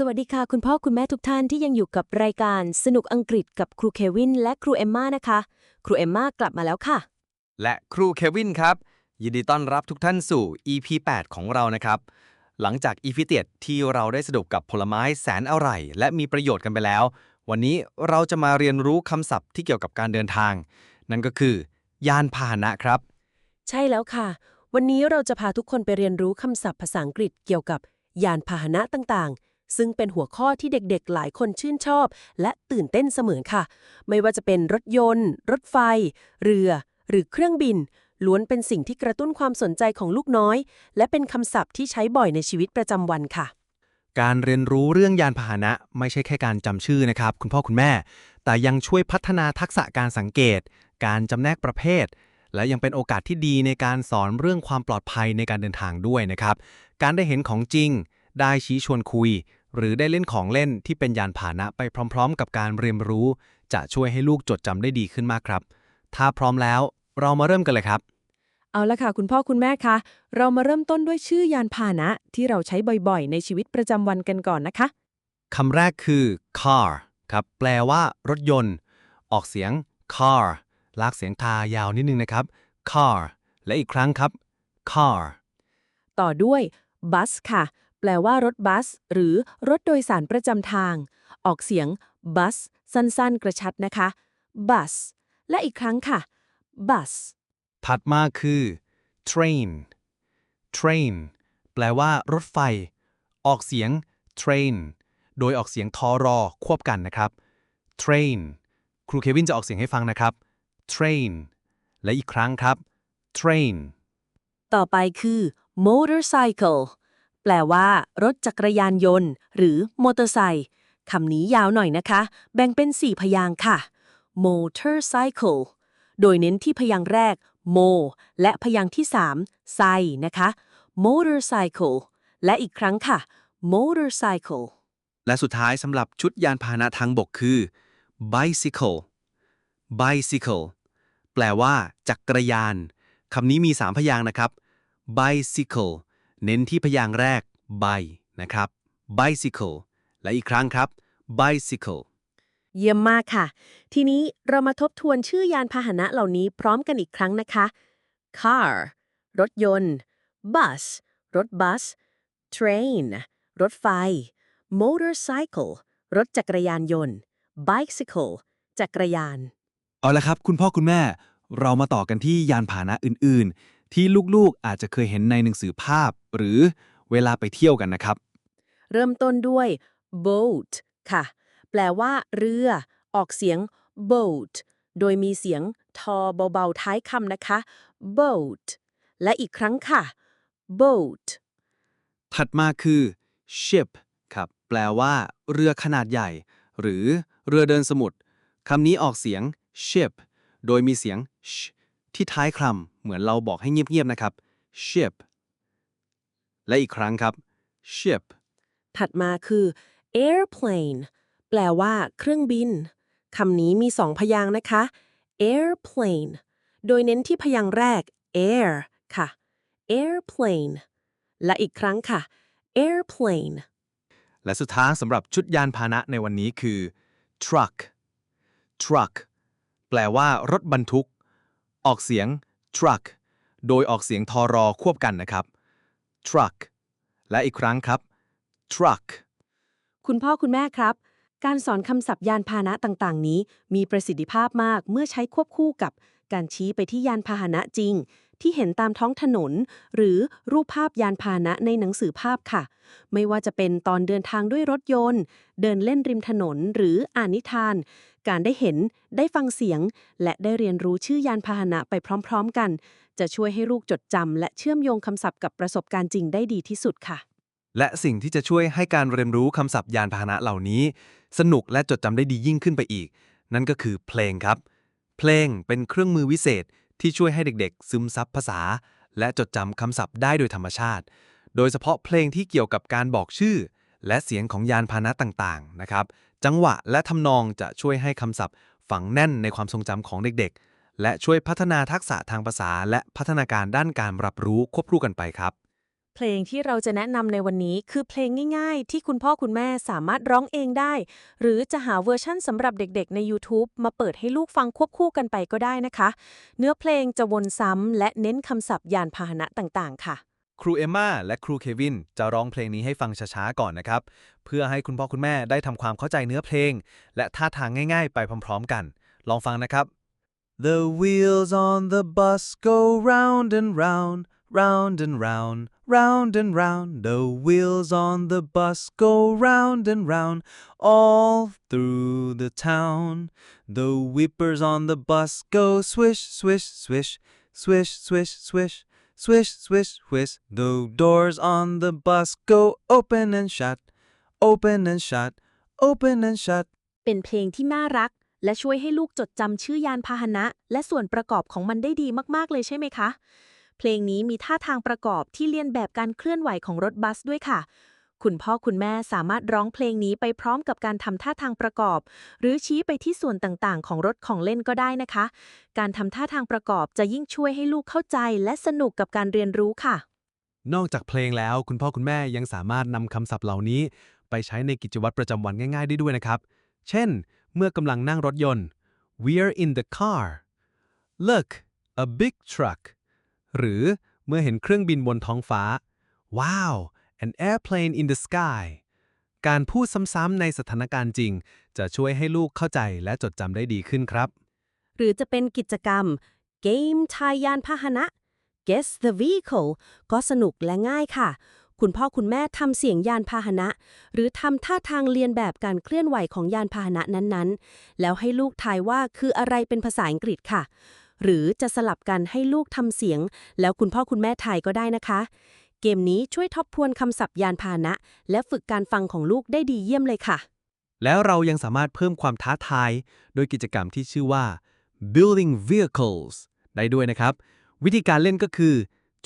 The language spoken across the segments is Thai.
สวัสดีค่ะ คุณพ่อคุณแม่ทุกท่านที่ยังอยู่กับรายการสนุกอังกฤษกับครูเควินและครูเอมมานะคะ ครูเอมมากลับมาแล้วค่ะ และครูเควินครับ ยินดีต้อนรับทุกท่านสู่ EP 8 ของเรานะครับ หลังจาก EP 7ที่เราได้สนุกกับผลไม้แสนอร่อย และมีประโยชน์กันไปแล้ว วันนี้เราจะมาเรียนรู้คำศัพท์ที่เกี่ยวกับการเดินทาง นั่นก็คือ ยานพาหนะครับ ใช่แล้วค่ะ วันนี้เราจะพาทุกคนไปเรียนรู้คำศัพท์ภาษาอังกฤษเกี่ยวกับยานพาหนะต่างๆ ซึ่งเป็นหัวข้อที่เด็กๆ หลายคนชื่นชอบ และตื่นเต้นเสมอค่ะ ไม่ว่าจะเป็นรถยนต์ รถไฟ เรือ หรือเครื่องบิน ล้วนเป็นสิ่งที่กระตุ้นความสนใจของลูกน้อย และเป็นคำศัพท์ที่ใช้บ่อยในชีวิตประจำวันค่ะ การเรียนรู้เรื่องยานพาหนะ ไม่ใช่แค่การจำชื่อนะครับ คุณพ่อคุณแม่ แต่ยังช่วยพัฒนาทักษะการสังเกต การจำแนกประเภทและยังเป็นโอกาสที่ดีในการสอนเรื่องความปลอดภัยในการเดินทางด้วยนะครับ การได้เห็นของจริง ได้ชี้ชวนคุย หรือได้เล่นของเล่นที่เป็นยานพาหนะไปพร้อม ๆ กับการเรียนรู้ จะช่วยให้ลูกจดจำได้ดีขึ้นมากครับ ถ้าพร้อมแล้วเรามาเริ่มกันเลยครับ เอาละค่ะ คุณพ่อคุณแม่คะ เรามาเริ่มต้นด้วยชื่อยานพาหนะที่เราใช้บ่อยๆ ในชีวิตประจำวันกันก่อนนะคะคำแรกคือ car ครับ แปลว่ารถยนต์ ออกเสียง car ลากเสียงทายาวนิดนึงนะครับ car และอีกครั้งครับ car ต่อด้วย bus ค่ะแป ลว่ารถบัส หรือรถโดยสารประจำทาง ออกเสียง bus สั้นๆ กระชัดนะคะ bus และอีกครั้งค่ะ bus ถัดมาคือ train train แปลว่ารถไฟ ออกเสียง train โดยออกเสียงทอรอควบกันนะครับ train ครูเควินจะออกเสียงให้ฟังนะครับ train และอีกครั้งครับ train ต่อไปคือ motorcycle แปลว่า รถจักรยานยนต์ หรือมอเตอร์ไซค์คำนี้ยาวหน่อยนะคะ แบ่งเป็น4พยางค์ค่ะ motorcycle โดยเน้นที่พยางค์แรก mo และพยางค์ที่3ไซนะคะ motorcycle และอีกครั้งค่ะ motorcycle และสุดท้ายสำหรับชุดยานพาหนะทางบกคือ bicycle bicycle แปลว่า จักรยาน คำนี้มี 3 พยางค์นะครับ bicycle เน้นที่พยางค์แรก by นะครับ bicycle และอีกครั้งครับ bicycle เยี่ยมมากค่ะ ทีนี้เรามาทบทวนชื่อยานพาหนะเหล่านี้พร้อมกันอีกครั้งนะคะ car รถยนต์ bus รถบัส train รถไฟ motorcycle รถจักรยานยนต์ bicycle จักรยาน เอาละครับ คุณพ่อคุณแม่ เรามาต่อกันที่ยานพาหนะอื่นๆ ที่ลูกๆอาจจะเคยเห็นในหนังสือภาพ หรือเวลาไปเที่ยวกันนะครับ เริ่มต้นด้วย boat ค่ะ แปลว่า เรือ ออกเสียง boat โดยมีเสียงทอเบาๆท้ายคำนะคะ boat และอีกครั้งค่ะ boat ถัดมาคือ ship ครับแปลว่า เรือขนาดใหญ่ หรือเรือเดินสมุทรคำนี้ออกเสียง ship โดยมีเสียง sh ที่ท้ายคำเหมือนเราบอกให้เงียบๆนะครับ ship และอีกครั้งครับ ship ถัดมาคือ airplane แปลว่า เครื่องบินคำนี้มีสองพยางค์นะคะ airplane โดยเน้นที่พยางค์แรก air ค่ะ airplane และอีกครั้งค่ะ airplane และสุดท้ายสำหรับชุดยานพาหนะในวันนี้คือ truck truck แปลว่ารถบรรทุก ออกเสียง truck โดยออกเสียงทอรอควบกันนะครับ truck และอีกครั้งครับ truck คุณพ่อคุณแม่ครับ การสอนคำศัพท์ยานพาหนะต่างๆ นี้ มีประสิทธิภาพมากเมื่อใช้ควบคู่กับการชี้ไปที่ยานพาหนะจริง ที่เห็นตามท้องถนน หรือรูปภาพยานพาหนะในหนังสือภาพค่ะ ไม่ว่าจะเป็นตอนเดินทางด้วยรถยนต์ เดินเล่นริมถนนหรืออ่านนิทาน การได้เห็น ได้ฟังเสียง และได้เรียนรู้ชื่อยานพาหนะไปพร้อม ๆ กัน จะช่วยให้ลูกจดจำและเชื่อมโยงคำศัพท์กับประสบการณ์จริงได้ดีที่สุดค่ะ และสิ่งที่จะช่วยให้การเรียนรู้คำศัพท์ยานพาหนะเหล่านี้ สนุกและจดจำได้ดียิ่งขึ้นไปอีก นั่นก็คือเพลงครับ เพลงเป็นเครื่องมือวิเศษ ที่ช่วยให้เด็กๆ ซึมซับภาษา และจดจำคำศัพท์ได้โดยธรรมชาติ โดยเฉพาะเพลงที่เกี่ยวกับการบอกชื่อ และเสียงของยานพาหนะต่างๆ นะครับ จังหวะและทำนองจะช่วยให้คำศัพท์ฝังแน่นในความทรงจำของเด็กๆ และช่วยพัฒนาทักษะทางภาษา และพัฒนาการด้านการรับรู้ควบคู่กันไปครับ เพลงที่เราจะแนะนำในวันนี้คือเพลงง่ายๆ ที่คุณพ่อคุณแม่สามารถร้องเองได้ หรือจะหาเวอร์ชั่นสำหรับเด็กๆ ใน YouTube มาเปิดให้ลูกฟังควบคู่กันไปก็ได้นะคะ เนื้อเพลงจะวนซ้ำและเน้นคำศัพท์ยานพาหนะต่างๆ ค่ะ ครูเอมมาและครูเควินจะร้องเพลงนี้ให้ฟังช้าๆ ก่อนนะครับ เพื่อให้คุณพ่อคุณแม่ได้ทำความเข้าใจเนื้อเพลง และท่าทางง่าย ๆ ไปพร้อม ๆ กัน ลองฟังนะครับ The wheels on the bus go round and round round and round round and round The wheels on the bus go round and round all through the town The whippers on the bus go swish swish swish swish swish swish Swish, swish, swish. The doors on the bus go open and shut, open and shut, open and shut. เป็นเพลงที่น่ารัก และช่วยให้ลูกจดจำชื่อยานพาหนะ และส่วนประกอบของมันได้ดีมากๆเลยใช่ไหมคะ เพลงนี้มีท่าทางประกอบที่เลียนแบบการเคลื่อนไหวของรถบัสด้วยค่ะ คุณพ่อคุณแม่สามารถร้องเพลงนี้ไปพร้อมกับการทำท่าทางประกอบ หรือชี้ไปที่ส่วนต่างๆ ของรถของเล่นก็ได้นะคะ การทำท่าทางประกอบจะยิ่งช่วยให้ลูกเข้าใจและสนุกกับการเรียนรู้ค่ะ นอกจากเพลงแล้ว คุณพ่อคุณแม่ยังสามารถนำคำศัพท์เหล่านี้ ไปใช้ในกิจวัตรประจำวันง่ายๆได้ด้วยนะครับ เช่น เมื่อกำลังนั่งรถยนต์ we're in the car look a big truck หรือเมื่อเห็นเครื่องบินบนท้องฟ้า wow an airplane in the sky การพูดซ้ำๆในสถานการณ์จริง จะช่วยให้ลูกเข้าใจและจดจำได้ดีขึ้นครับ หรือจะเป็นกิจกรรม เกมทายยานพาหนะ Guess the vehicle ก็สนุกและง่ายค่ะ คุณพ่อคุณแม่ทำเสียงยานพาหนะ หรือทำท่าทางเรียนแบบการเคลื่อนไหวของยานพาหนะนั้นๆ แล้วให้ลูกทายว่าคืออะไรเป็นภาษาอังกฤษค่ะ หรือจะสลับกันให้ลูกทำเสียง แล้วคุณพ่อคุณแม่ไทยก็ได้นะคะ เกมนี้ช่วยทบทวนคำศัพท์ยานพาหนะ และฝึกการฟังของลูกได้ดีเยี่ยมเลยค่ะ แล้วเรายังสามารถเพิ่มความท้าทาย โดยกิจกรรมที่ชื่อว่า building vehicles ได้ด้วยนะครับ วิธีการเล่นก็คือ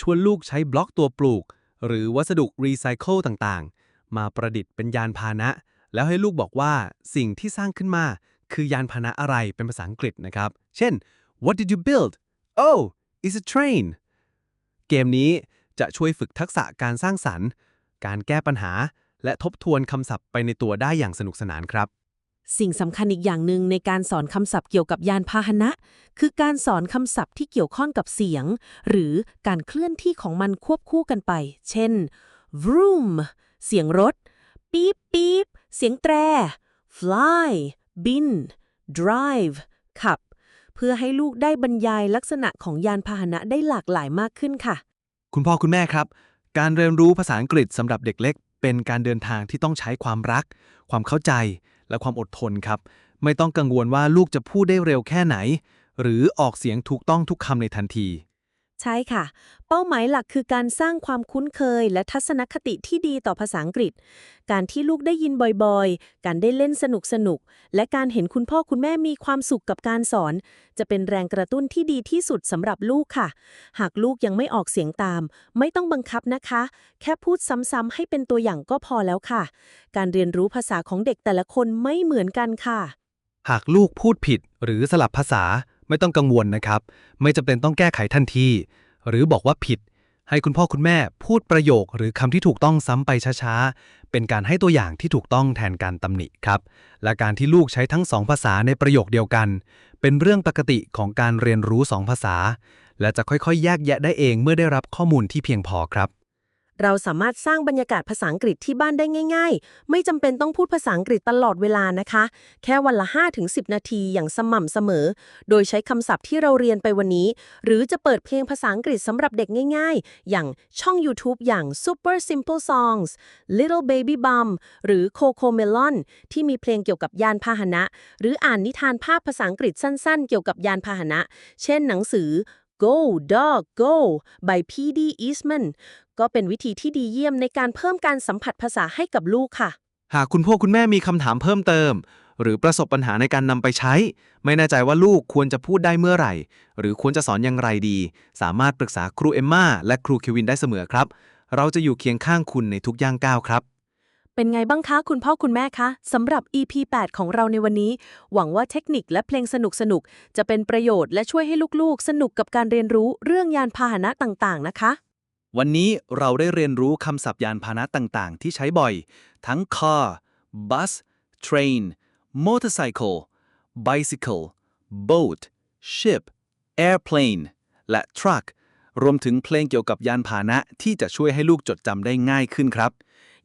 ชวนลูกใช้บล็อกตัวปลูก หรือวัสดุรีไซเคิลต่างๆ มาประดิษฐ์เป็นยานพาหนะ แล้วให้ลูกบอกว่าสิ่งที่สร้างขึ้นมา คือยานพาหนะอะไรเป็นภาษาอังกฤษนะครับ เช่น what did you build oh it's a train เกมนี้จะช่วยฝึกทักษะการสร้างสรรค์ การแก้ปัญหา และทบทวนคำศัพท์ไปในตัวได้อย่างสนุกสนานครับ สิ่งสำคัญอีกอย่างหนึ่งในการสอนคำศัพท์เกี่ยวกับยานพาหนะ คือการสอนคำศัพท์ที่เกี่ยวข้องกับเสียง หรือการเคลื่อนที่ของมันควบคู่กันไป เช่น vroom เสียงรถ ปี๊บปี๊บเสียงแตร fly บิน drive ขับ พื่อให้ลูกได้บรรยายลักษณะของยานพาหนะได้หลากหลายมากขึ้นค่ะ คุณพ่อคุณแม่ครับ การเรียนรู้ภาษาอังกฤษสำหรับเด็กเล็ก เป็นการเดินทางที่ต้องใช้ความรัก ความเข้าใจ และความอดทนครับ ไม่ต้องกังวลว่าลูกจะพูดได้เร็วแค่ไหน หรือออกเสียงถูกต้องทุกคำในทันที ใช่ค่ะ เป้าหมายหลักคือการสร้างความคุ้นเคย และทัศนคติที่ดีต่อภาษาอังกฤษ การที่ลูกได้ยินบ่อยๆ การได้เล่นสนุกๆและการเห็นคุณพ่อคุณแม่มีความสุขกับการสอน จะเป็นแรงกระตุ้นที่ดีที่สุดสำหรับลูกค่ะ หากลูกยังไม่ออกเสียงตาม ไม่ต้องบังคับนะคะ แค่พูดซ้ำๆให้เป็นตัวอย่างก็พอแล้วค่ะ การเรียนรู้ภาษาของเด็กแต่ละคนไม่เหมือนกันค่ะ หากลูกพูดผิดหรือสลับภาษา ไม่ต้องกังวลนะครับ ไม่จำเป็นต้องแก้ไขทันที หรือบอกว่าผิด ให้คุณพ่อคุณแม่พูดประโยคหรือคำที่ถูกต้องซ้ำไปช้าๆ เป็นการให้ตัวอย่างที่ถูกต้องแทนการตำหนิครับ และการที่ลูกใช้ทั้งสองภาษาในประโยคเดียวกัน เป็นเรื่องปกติของการเรียนรู้สองภาษา และจะค่อยๆ แยกแยะได้เองเมื่อได้รับข้อมูลที่เพียงพอครับ เราสามารถสร้างบรรยากาศภาษาอังกฤษที่บ้านได้ง่าย ๆ ไม่จำเป็นต้องพูดภาษาอังกฤษตลอดเวลานะคะ แค่วันละ 5-10 นาทีอย่างสม่ำเสมอ โดยใช้คำศัพท์ที่เราเรียนไปวันนี้ หรือจะเปิดเพลงภาษาอังกฤษสำหรับเด็กง่าย ๆ อย่างช่อง YouTube อย่าง Super Simple Songs Little Baby Bum หรือ Coco Melon ที่มีเพลงเกี่ยวกับยานพาหนะ หรืออ่านนิทานภาพภาษาอังกฤษสั้น ๆ เกี่ยวกับยานพาหนะ เช่นหนังสือ Go Dog Go by P.D. Eastman ก็เป็นวิธีที่ดีเยี่ยมในการเพิ่มการสัมผัสภาษาให้กับลูกค่ะ หากคุณพ่อคุณแม่มีคำถามเพิ่มเติม หรือประสบปัญหาในการนำไปใช้ ไม่แน่ใจว่าลูกควรจะพูดได้เมื่อไหร่ หรือควรจะสอนอย่างไรดี สามารถปรึกษาครูเอมมาและครูเควินได้เสมอครับ เราจะอยู่เคียงข้างคุณในทุกย่างก้าวครับ เป็นไงบ้างคะ คุณพ่อคุณแม่คะสำหรับ EP 8 ของเราในวันนี้ หวังว่าเทคนิคและเพลงสนุกๆจะเป็นประโยชน์และช่วยให้ลูกๆ สนุกกับการเรียนรู้เรื่องยานพาหนะต่างๆ นะคะ วันนี้เราได้เรียนรู้คำศัพท์ยานพาหนะต่างๆ ที่ใช้บ่อย ทั้ง car bus train motorcycle bicycle boat ship airplane และ truck รวมถึงเพลงเกี่ยวกับยานพาหนะที่จะช่วยให้ลูกจดจำได้ง่ายขึ้นครับ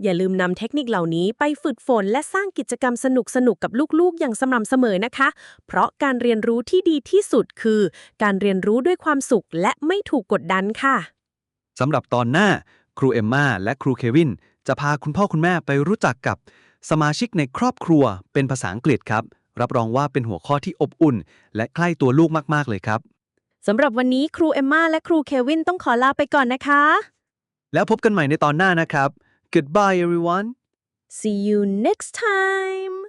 อย่าลืมนำเทคนิคเหล่านี้ไปฝึกฝนและสร้างกิจกรรมสนุกๆกับลูกๆ อย่างสม่ำเสมอนะคะ เพราะการเรียนรู้ที่ดีที่สุดคือ การเรียนรู้ด้วยความสุขและไม่ถูกกดดันค่ะสำหรับตอนหน้า ครูเอมมาและครูเควิน จะพาคุณพ่อคุณแม่ไปรู้จักกับ สมาชิกในครอบครัวเป็นภาษาอังกฤษครับ รับรองว่าเป็นหัวข้อที่อบอุ่น และใกล้ตัวลูกมากๆเลยครับสำหรับวันนี้ครูเอมมาและครูเควินต้องขอลาไปก่อนนะคะ แล้วพบกันใหม่ในตอนหน้านะครับ goodbye everyone. See you next time